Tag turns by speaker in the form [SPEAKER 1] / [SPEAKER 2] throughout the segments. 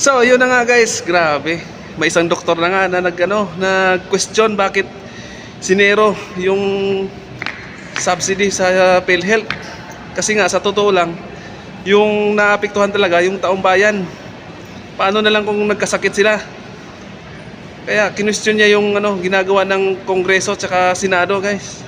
[SPEAKER 1] So, yun na nga guys, grabe. May isang doktor na nga na nag ano, nag-question bakit sinero yung subsidy sa PhilHealth. Kasi nga sa totoo lang, yung naapektuhan talaga yung taong bayan. Paano na lang kung nagkasakit sila? Kaya kinwestiyon niya yung ano ginagawa ng Kongreso at Senado, guys.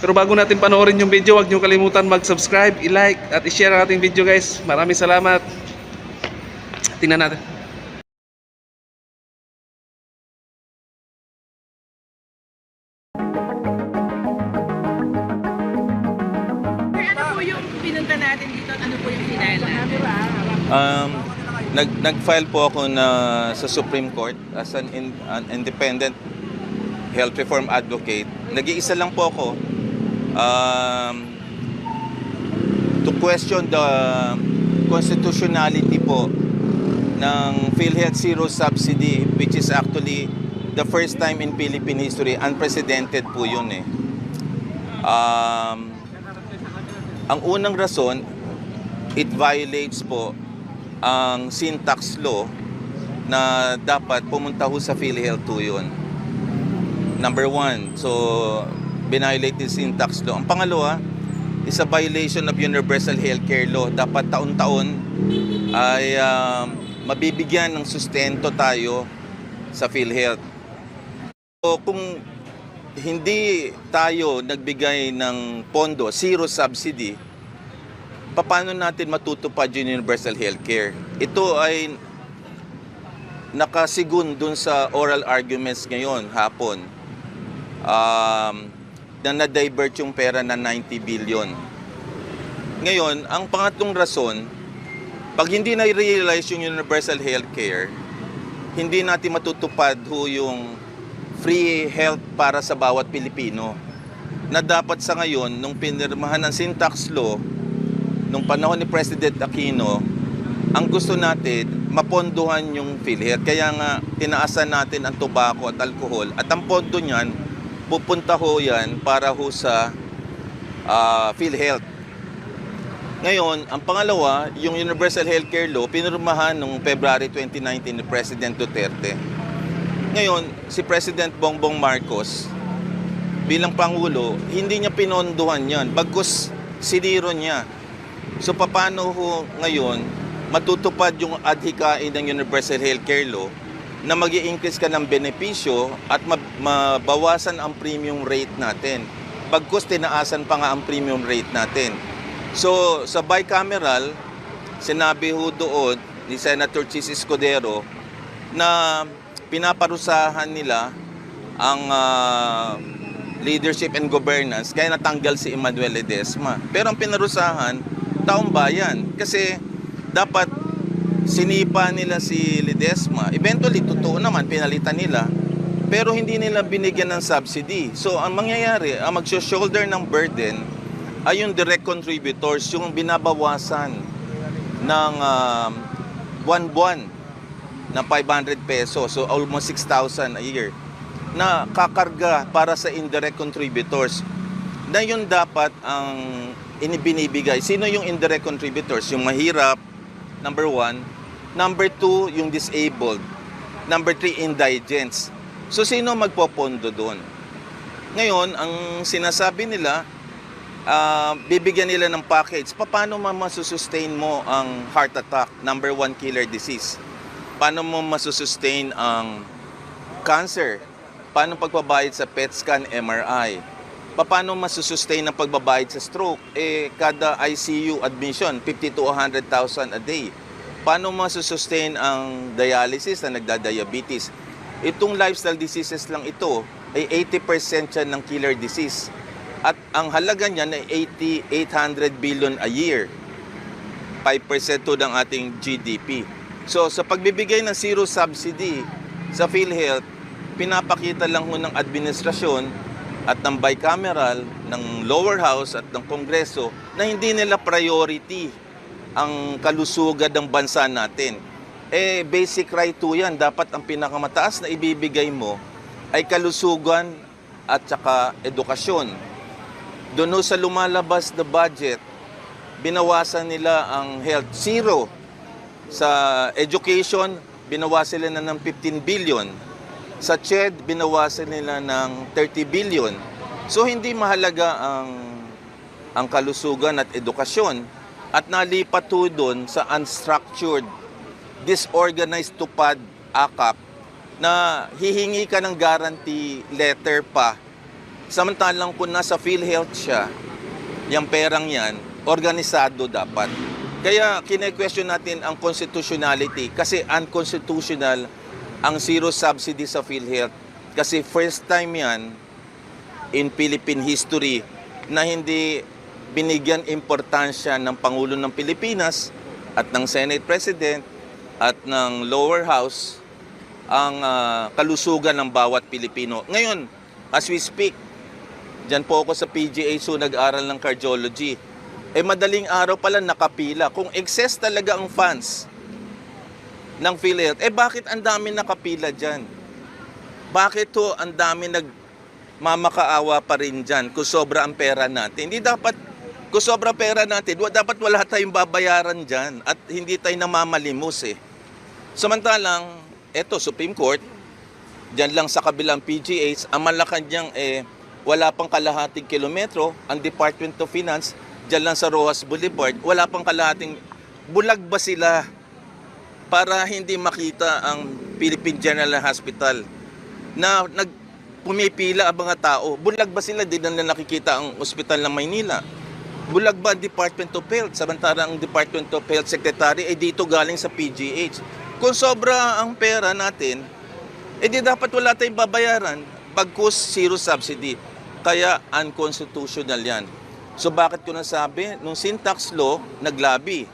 [SPEAKER 1] Pero bago natin panoorin yung video, huwag niyo kalimutan mag-subscribe, i-like at i-share ang ating video, guys. Maraming salamat. Tingnan natin.
[SPEAKER 2] Ano po yung pinunta natin dito? at Ano po yung final natin?
[SPEAKER 3] Um, nag nag-file po ako na sa Supreme Court as an, in- an independent health reform advocate. Nag-iisa lang po ako um, to question the constitutionality po ng PhilHealth Zero Subsidy which is actually the first time in Philippine history unprecedented po yun eh. Um, ang unang rason, it violates po ang syntax law na dapat pumunta ho sa PhilHealth 2 yun. Number one, so binviolate yung syntax law. Ang pangalawa, is a violation of universal healthcare law. Dapat taon-taon ay um, mabibigyan ng sustento tayo sa PhilHealth. So kung hindi tayo nagbigay ng pondo, zero subsidy, paano natin matutupad yung universal healthcare? Ito ay nakasigun dun sa oral arguments ngayon, hapon, um, na na-divert yung pera na 90 billion. Ngayon, ang pangatlong rason, pag hindi na-realize yung universal healthcare, hindi natin matutupad ho yung free health para sa bawat Pilipino na dapat sa ngayon, nung pinirmahan ng syntax law, nung panahon ni President Aquino, ang gusto natin, mapondohan yung PhilHealth. Kaya nga, tinaasan natin ang tobacco at alcohol. At ang pondo niyan, pupunta ho yan para ho sa ah, PhilHealth. Ngayon, ang pangalawa, yung Universal Healthcare Law, pinirmahan noong February 2019 ni President Duterte. Ngayon, si President Bongbong Marcos, bilang Pangulo, hindi niya pinondohan yan. Bagkus, siniro niya. So, paano ho ngayon matutupad yung adhikain ng Universal Healthcare Law na mag increase ka ng benepisyo at mab- mabawasan ang premium rate natin. Bagkus, tinaasan pa nga ang premium rate natin. So, sa bicameral, sinabi ho doon ni Senator Chis Escudero na pinaparusahan nila ang ah, leadership and governance kaya natanggal si Emmanuel Ledesma. Pero ang pinarusahan, taong bayan. Kasi dapat sinipa nila si Ledesma. Eventually, totoo naman, pinalitan nila. Pero hindi nila binigyan ng subsidy. So, ang mangyayari, ang mag-shoulder ng burden ay yung direct contributors, yung binabawasan ng um, buwan-buwan na 500 pesos. So, almost 6,000 a year na kakarga para sa indirect contributors na yun dapat ang inibinibigay. Sino yung indirect contributors? Yung mahirap, number one. Number two, yung disabled. Number three, indigents. So, sino magpopondo doon? Ngayon, ang sinasabi nila, ah, bibigyan nila ng package. Paano mo masusustain mo ang heart attack, number one killer disease? Paano mo masusustain ang cancer? Paano pagbabayad sa PET scan, MRI? Paano masusustain ang pagbabayad sa stroke? Eh, kada ICU admission, 50 to 100,000 a day. Paano masusustain ang dialysis na nagda-diabetes? Itong lifestyle diseases lang ito ay 80% yan ng killer disease. At ang halaga niyan ay 80, 800 billion a year. 5% to ng ating GDP. So sa pagbibigay ng zero subsidy sa PhilHealth, pinapakita lang ho ng administrasyon at ng bicameral, ng lower house at ng kongreso na hindi nila priority ang kalusugan ng bansa natin. Eh, basic right to yan. Dapat ang pinakamataas na ibibigay mo ay kalusugan at saka edukasyon. Doon sa lumalabas na budget, binawasan nila ang health zero Sa education, binawasan nila ng 15 billion. Sa CHED, binawasan nila ng 30 billion. So hindi mahalaga ang ang kalusugan at edukasyon at nalipat to doon sa unstructured, disorganized tupad akap na hihingi ka ng guarantee letter pa samantalang kung nasa PhilHealth siya, yung perang yan, organisado dapat. Kaya kine-question natin ang constitutionality kasi unconstitutional ang zero subsidy sa PhilHealth. Kasi first time yan in Philippine history na hindi binigyan importansya ng Pangulo ng Pilipinas at ng Senate President at ng lower house ang ah, kalusugan ng bawat Pilipino. Ngayon, as we speak, dyan po ako sa PGA so nag-aral ng cardiology. Eh madaling araw pala nakapila. Kung excess talaga ang funds ng PhilHealth, eh bakit ang dami nakapila dyan? Bakit to ang dami nag mamakaawa pa rin dyan kung sobra ang pera natin? Hindi dapat, kung sobra pera natin, dapat wala tayong babayaran dyan at hindi tayo namamalimos eh. Samantalang, eto, Supreme Court, dyan lang sa kabilang PGH, ang Malacanang eh, wala pang kalahating kilometro, ang Department of Finance, dyan lang sa Rojas Boulevard, wala pang kalahating, bulag ba sila para hindi makita ang Philippine General Hospital na nag pumipila ang mga tao. Bulag ba sila? Di na nakikita ang ospital ng Maynila. Bulag ba ang Department of Health? Samantala ang Department of Health Secretary ay dito galing sa PGH. Kung sobra ang pera natin, eh di dapat wala tayong babayaran pagkus zero subsidy. Kaya unconstitutional yan. So bakit ko nasabi? Nung syntax law, naglabi.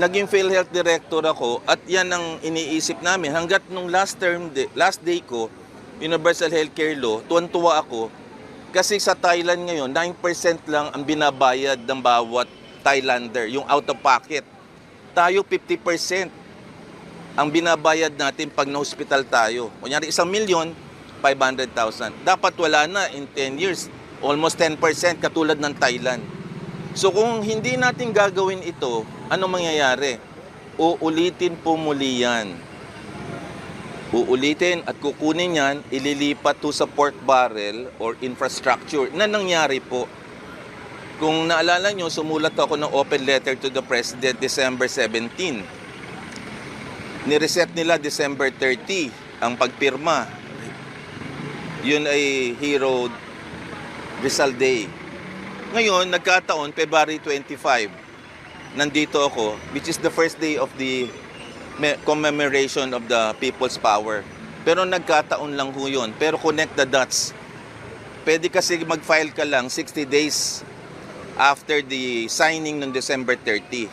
[SPEAKER 3] Naging PhilHealth Director ako at yan ang iniisip namin. Hanggat nung last term, day, last day ko, Universal Healthcare Law, tuwan-tuwa ako kasi sa Thailand ngayon, 9% lang ang binabayad ng bawat Thailander, yung out of pocket. Tayo 50% ang binabayad natin pag na-hospital tayo. Kunyari, isang milyon, 500,000. Dapat wala na in 10 years. Almost 10% katulad ng Thailand. So kung hindi natin gagawin ito, ano mangyayari? Uulitin po muli yan. Uulitin at kukunin yan, ililipat to sa pork barrel or infrastructure na nangyari po. Kung naalala nyo, sumulat ako ng open letter to the President December 17. Nireset nila December 30 ang pagpirma. Yun ay Hero Rizal Day. Ngayon, nagkataon, February 25, nandito ako, which is the first day of the me- commemoration of the people's power. Pero nagkataon lang ho yun. Pero connect the dots. Pwede kasi mag-file ka lang 60 days after the signing ng December 30.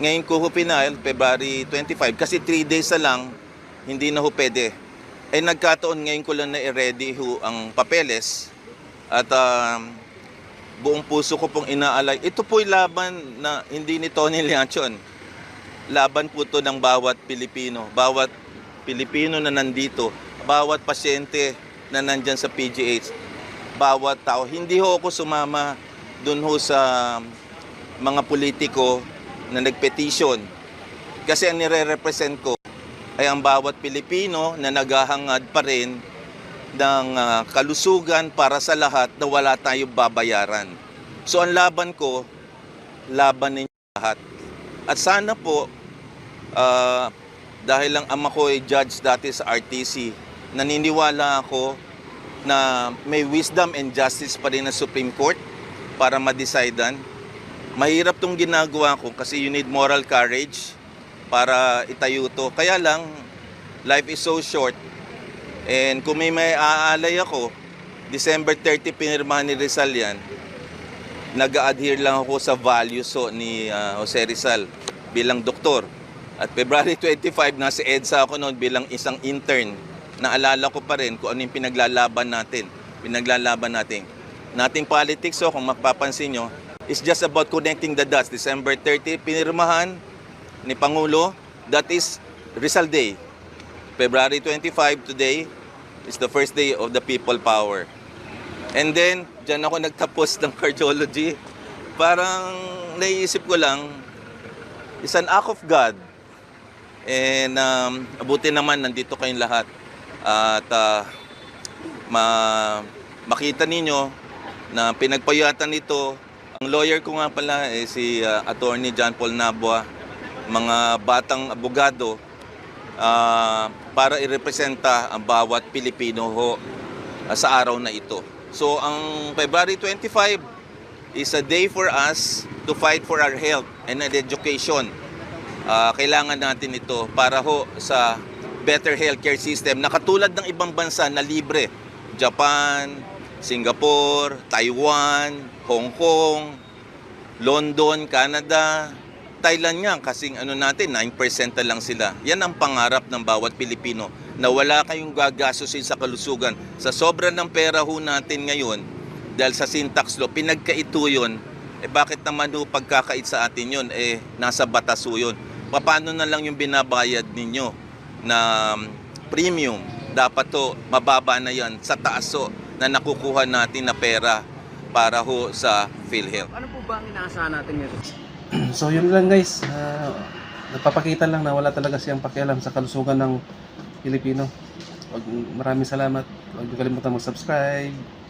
[SPEAKER 3] Ngayon ko ho pinail, February 25, kasi 3 days na lang, hindi na ho pwede. Eh nagkataon ngayon ko lang na i-ready ho ang papeles at um, buong puso ko pong inaalay. Ito po'y laban na hindi ni Tony Leachon. Laban po to ng bawat Pilipino, bawat Pilipino na nandito, bawat pasyente na nandyan sa PGH, bawat tao. Hindi ho ako sumama dun ho sa mga politiko na nagpetisyon. Kasi ang nire-represent ko ay ang bawat Pilipino na naghahangad pa rin ng ah, kalusugan para sa lahat na wala tayong babayaran. So ang laban ko, laban ninyo lahat. At sana po, ah, dahil lang ama ko ay judge dati sa RTC, naniniwala ako na may wisdom and justice pa rin na Supreme Court para ma-decidean. Mahirap tong ginagawa ko kasi you need moral courage para itayo to. Kaya lang, life is so short. And kung may may aalay ako, December 30 pinirmahan ni Rizal yan, nag-adhere lang ako sa values ni ah, Jose Rizal bilang doktor. At February 25, nasa EDSA ako noon bilang isang intern. Naalala ko pa rin kung ano yung pinaglalaban natin. Pinaglalaban natin. Nating politics, so kung mapapansin nyo, is just about connecting the dots. December 30, pinirmahan ni Pangulo. That is Rizal Day. February 25 today is the first day of the people power. And then, dyan ako nagtapos ng cardiology. Parang naiisip ko lang, is an act of God And um, abuti naman nandito kayong lahat. At ah, ma- makita ninyo na pinagpayatan nito. Ang lawyer ko nga pala eh, si ah, Attorney John Paul Nabua, mga batang abogado ah, para irepresenta ang bawat Pilipino ho ah, sa araw na ito. So ang February 25 is a day for us to fight for our health and education. Ah, kailangan natin ito para ho sa better healthcare system na katulad ng ibang bansa na libre. Japan, Singapore, Taiwan, Hong Kong, London, Canada, Thailand nga kasing ano natin 9% na lang sila. Yan ang pangarap ng bawat Pilipino na wala kayong gagastusin sa kalusugan. Sa sobra ng pera ho natin ngayon dahil sa syntax law pinagkaito yun eh bakit naman ho pagkakait sa atin yun eh nasa batas ho yun. Paano na lang yung binabayad ninyo na um, premium? Dapat to mababa na yan sa taas ho na nakukuha natin na pera para ho sa PhilHealth.
[SPEAKER 4] Ano po ba ang inaasahan natin ngayon?
[SPEAKER 1] So yun lang guys. Ah, nagpapakita lang na wala talaga siyang pakialam sa kalusugan ng Pilipino. Maraming salamat. Huwag kalimutan mag-subscribe.